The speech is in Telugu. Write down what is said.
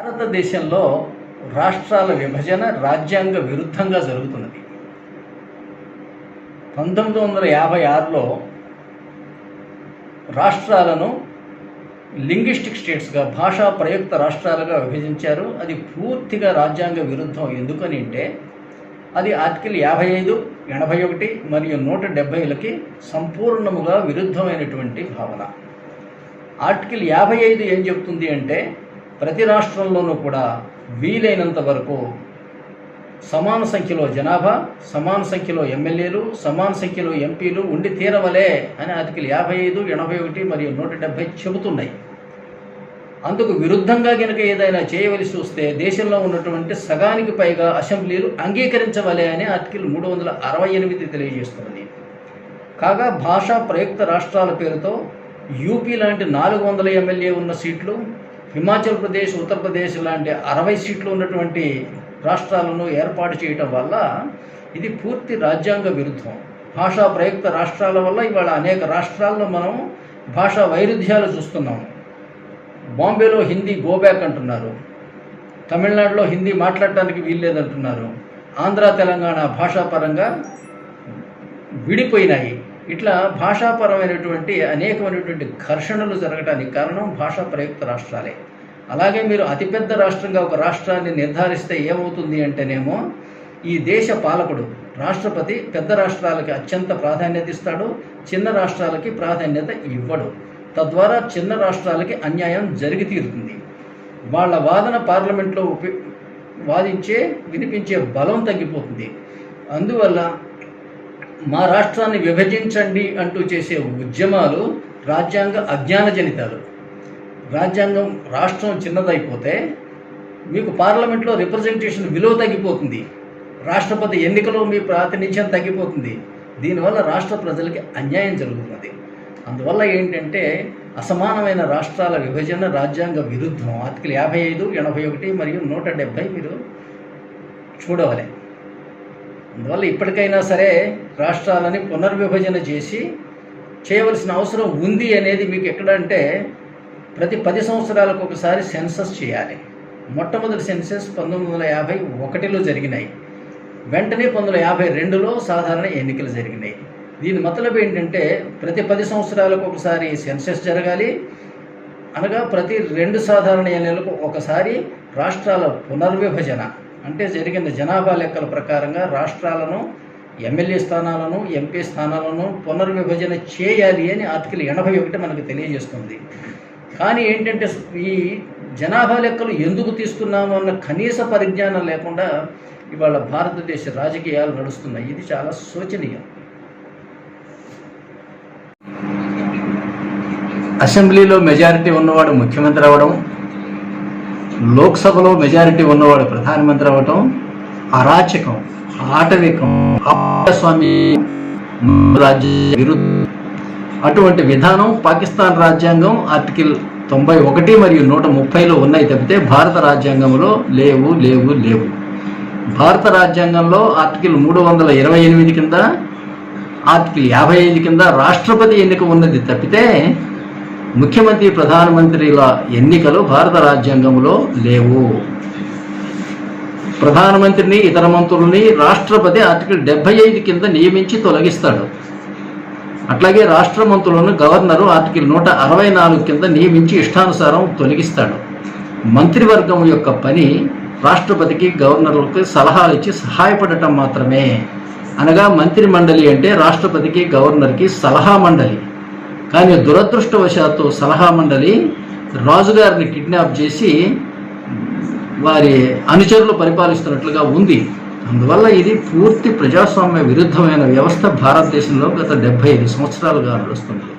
భారతదేశంలో రాష్ట్రాల విభజన రాజ్యాంగ విరుద్ధంగా జరుగుతున్నది. పంతొమ్మిది వందల యాభై ఆరులో రాష్ట్రాలను లింగ్విస్టిక్ స్టేట్స్గా భాషా ప్రయుక్త రాష్ట్రాలుగా విభజించారు. అది పూర్తిగా రాజ్యాంగ విరుద్ధం. ఎందుకని అంటే అది ఆర్టికల్ యాభై ఐదు ఎనభై ఒకటి మరియు నూట డెబ్భైలకి సంపూర్ణముగా విరుద్ధమైనటువంటి భావన. ఆర్టికల్ యాభై ఐదు ఏం చెప్తుంది అంటే ప్రతి రాష్ట్రంలోనూ కూడా వీలైనంత వరకు సమాన సంఖ్యలో జనాభా సమాన సంఖ్యలో ఎమ్మెల్యేలు సమాన సంఖ్యలో ఎంపీలు ఉండి తీరవలే అని ఆర్టికల్ యాభై ఐదు ఎనభై ఒకటి మరియు నూట డెబ్బై చెబుతున్నాయి. అందుకు విరుద్ధంగా కనుక ఏదైనా చేయవలసి వస్తే దేశంలో ఉన్నటువంటి సగానికి పైగా అసెంబ్లీలు అంగీకరించవలే అని ఆర్టికల్ మూడు వందల అరవై ఎనిమిది తెలియజేస్తుంది కాగా భాషా ప్రయుక్త రాష్ట్రాల పేరుతో యూపీ లాంటి నాలుగు వందల ఎమ్మెల్యే ఉన్న సీట్లు హిమాచల్ ప్రదేశ్ ఉత్తరప్రదేశ్ లాంటి అరవై సీట్లు ఉన్నటువంటి రాష్ట్రాలను ఏర్పాటు చేయటం వల్ల ఇది పూర్తి రాజ్యాంగ విరుద్ధం. భాషా ప్రయుక్త రాష్ట్రాల వల్ల ఇవాళ అనేక రాష్ట్రాల్లో మనం భాషా వైరుధ్యాలు చూస్తున్నాం. బాంబేలో హిందీ గోబ్యాక్ అంటున్నారు. తమిళనాడులో హిందీ మాట్లాడటానికి వీల్లేదంటున్నారు ఆంధ్ర తెలంగాణ భాషాపరంగా విడిపోయినాయి. ఇట్లా భాషాపరమైనటువంటి అనేకమైనటువంటి ఘర్షణలు జరగడానికి కారణం భాషా ప్రయుక్త రాష్ట్రాలే. అలాగే మీరు అతిపెద్ద రాష్ట్రంగా ఒక రాష్ట్రాన్ని నిర్ధారిస్తే ఏమవుతుంది అంటేనేమో ఈ దేశ పాలకుడు రాష్ట్రపతి పెద్ద రాష్ట్రాలకి అత్యంత ప్రాధాన్యత ఇస్తాడు చిన్న రాష్ట్రాలకి ప్రాధాన్యత ఇవ్వడు. తద్వారా చిన్న రాష్ట్రాలకి అన్యాయం జరిగి తీరుతుంది. వాళ్ళ వాదన పార్లమెంట్లో ఉపి వాదించే వినిపించే బలం తగ్గిపోతుంది. అందువల్ల మా రాష్ట్రాన్ని విభజించండి అంటూ చేసే ఉద్యమాలు రాజ్యాంగ అజ్ఞాన జనితాలు రాజ్యాంగం రాష్ట్రం చిన్నదైపోతే మీకు పార్లమెంట్లో రిప్రజెంటేషన్ విలువ తగ్గిపోతుంది. రాష్ట్రపతి ఎన్నికలో మీ ప్రాతినిధ్యం తగ్గిపోతుంది. దీనివల్ల రాష్ట్ర ప్రజలకి అన్యాయం జరుగుతున్నది అందువల్ల ఏంటంటే అసమానమైన రాష్ట్రాల విభజన రాజ్యాంగ విరుద్ధం. ఆర్టికల్ యాభై ఐదు ఎనభై ఒకటి మరియు నూట డెబ్భై మీరు చూడవాలి. అందువల్ల ఇప్పటికైనా సరే రాష్ట్రాలని పునర్విభజన చేసి చేయవలసిన అవసరం ఉంది అనేది మీకు ఎక్కడ అంటే ప్రతి పది సంవత్సరాలకు ఒకసారి సెన్సస్ చేయాలి. మొట్టమొదటి సెన్సస్ పంతొమ్మిది వందల యాభై ఒకటిలో జరిగినాయి. వెంటనే పంతొమ్మిది వందల యాభై రెండులో సాధారణ ఎన్నికలు జరిగినాయి. దీని మతలబు ఏంటంటే ప్రతి పది సంవత్సరాలకు ఒకసారి సెన్సస్ జరగాలి. అనగా ప్రతి రెండు సాధారణ ఎన్నికలకు ఒకసారి రాష్ట్రాల పునర్విభజన అంటే జరిగిన జనాభా లెక్కల ప్రకారంగా రాష్ట్రాలను ఎమ్మెల్యే స్థానాలను ఎంపీ స్థానాలను పునర్విభజన చేయాలి అని ఆర్టికల్ ఎనభై ఒకటి మనకు తెలియజేస్తుంది. కానీ ఏంటంటే ఈ జనాభా లెక్కలు ఎందుకు తీస్తున్నాము అన్న కనీస పరిజ్ఞానం లేకుండా ఇవాళ భారతదేశ రాజకీయాలు నడుస్తున్నాయి. ఇది చాలా శోచనీయం. అసెంబ్లీలో మెజారిటీ ఉన్నవాడు ముఖ్యమంత్రి అవ్వడం లోక్సభలో మెజారిటీ ఉన్నవాడు ప్రధానమంత్రి అవ్వటం అరాచకం ఆటవికం. స్వామి రాజ్య విరుద్ధ అటువంటి విధానం పాకిస్తాన్ రాజ్యాంగం ఆర్టికల్ తొంభై ఒకటి మరియు నూట ముప్పైలో ఉన్నాయి తప్పితే భారత రాజ్యాంగంలో లేవు లేవు లేవు. భారత రాజ్యాంగంలో ఆర్టికల్ మూడు వందల ఇరవై ఎనిమిది కింద ఆర్టికల్ యాభై ఐదు కింద రాష్ట్రపతి ఎన్నిక ఉన్నది తప్పితే ముఖ్యమంత్రి ప్రధానమంత్రిల ఎన్నికలు భారత రాజ్యాంగంలో లేవు. ప్రధానమంత్రిని ఇతర మంత్రులని రాష్ట్రపతి ఆర్టికల్ డెబ్బై ఐదు కింద నియమించి తొలగిస్తాడు. అట్లాగే రాష్ట్ర మంత్రులను గవర్నరు ఆర్టికల్ నూట అరవై నాలుగు కింద నియమించి ఇష్టానుసారం తొలగిస్తాడు. మంత్రివర్గం యొక్క పని రాష్ట్రపతికి గవర్నర్లకు సలహాలు ఇచ్చి సహాయపడటం మాత్రమే. అనగా మంత్రి మండలి అంటే రాష్ట్రపతికి గవర్నర్కి సలహా మండలి. కానీ దురదృష్టవశాత్తు సలహా మండలి రాజుగారిని కిడ్నాప్ చేసి వారి అనుచరులు పరిపాలిస్తున్నట్లుగా ఉంది. అందువల్ల ఇది పూర్తి ప్రజాస్వామ్య విరుద్ధమైన వ్యవస్థ భారతదేశంలో గత డెబ్బై ఐదు సంవత్సరాలుగా నడుస్తుంది.